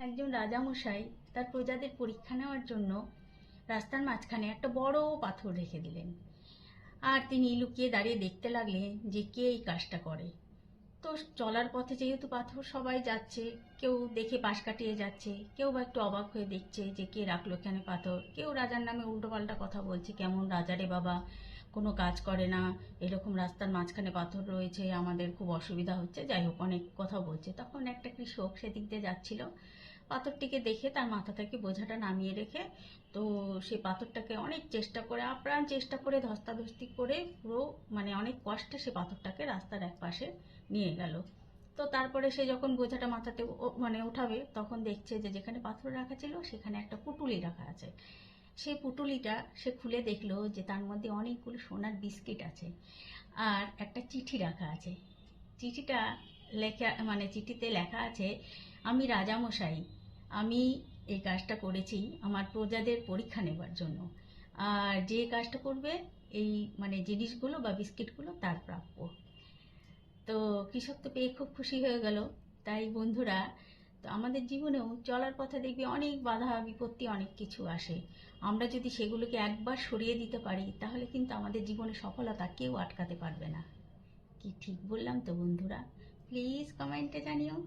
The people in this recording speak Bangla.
একজন রাজামশাই তার প্রজাদের পরীক্ষা নেওয়ার জন্য রাস্তার মাঝখানে একটা বড় পাথর রেখে দিলেন। আর তিনি লুকিয়ে দাঁড়িয়ে দেখতে লাগলেন যে কে এই কাজটা করে। তো চলার পথে যেহেতু পাথর সবাই যাচ্ছে, কেউ দেখে পাশ কাটিয়ে যাচ্ছে, কেউ বা একটু অবাক হয়ে দেখছে যে কে রাখল কেন পাথর, কেউ রাজার নামে উল্টোপাল্টা কথা বলছে, কেমন রাজারে বাবা, কোনো কাজ করে না, এরকম রাস্তার মাঝখানে পাথর রয়েছে, আমাদের খুব অসুবিধা হচ্ছে, যাই হোক, অনেক কথা বলছে। তখন একটা কৃষক সেদিক দিয়ে যাচ্ছিল পাথরটিকে দেখে তার মাথা থেকে বোঝাটা নামিয়ে রেখে তো সেই পাথরটাকে অনেক চেষ্টা করে, আপ্রাণ চেষ্টা করে, ধস্তাধস্তি করে পুরো মানে অনেক কষ্টে সে পাথরটাকে রাস্তার এক পাশে নিয়ে গেল। তো তারপরে সে যখন বোঝাটা মাথাতে মানে উঠাবে, তখন দেখছে যে যেখানে পাথর রাখা ছিল সেখানে একটা পুটুলি রাখা আছে। সেই পুটুলিটা সে খুলে দেখল যে তার মধ্যে অনেকগুলো সোনার বিস্কিট আছে আর একটা চিঠি রাখা আছে। চিঠিটা লেখা মানে চিঠিতে লেখা আছে, আমি রাজামশাই আমি এই কাজটা করেছি আমার প্রজাদের পরীক্ষা নেবার জন্য। আর যে কাজটা করবে, এই মানে জিনিসগুলো বা বিস্কিটগুলো তার প্রাপ্য। তো কৃষক তো পেয়ে খুব খুশি হয়ে গেল। তাই বন্ধুরা, তো আমাদের জীবনেও চলার পথে দেখবি অনেক বাধা, বিপত্তি, অনেক কিছু আসে। আমরা যদি সেগুলোকে একবার সরিয়ে দিতে পারি, তাহলে কিন্তু আমাদের জীবনে সফলতা কেউ আটকাতে পারবে না। কি ঠিক বললাম তো বন্ধুরা? প্লিজ কমেন্টে জানিও।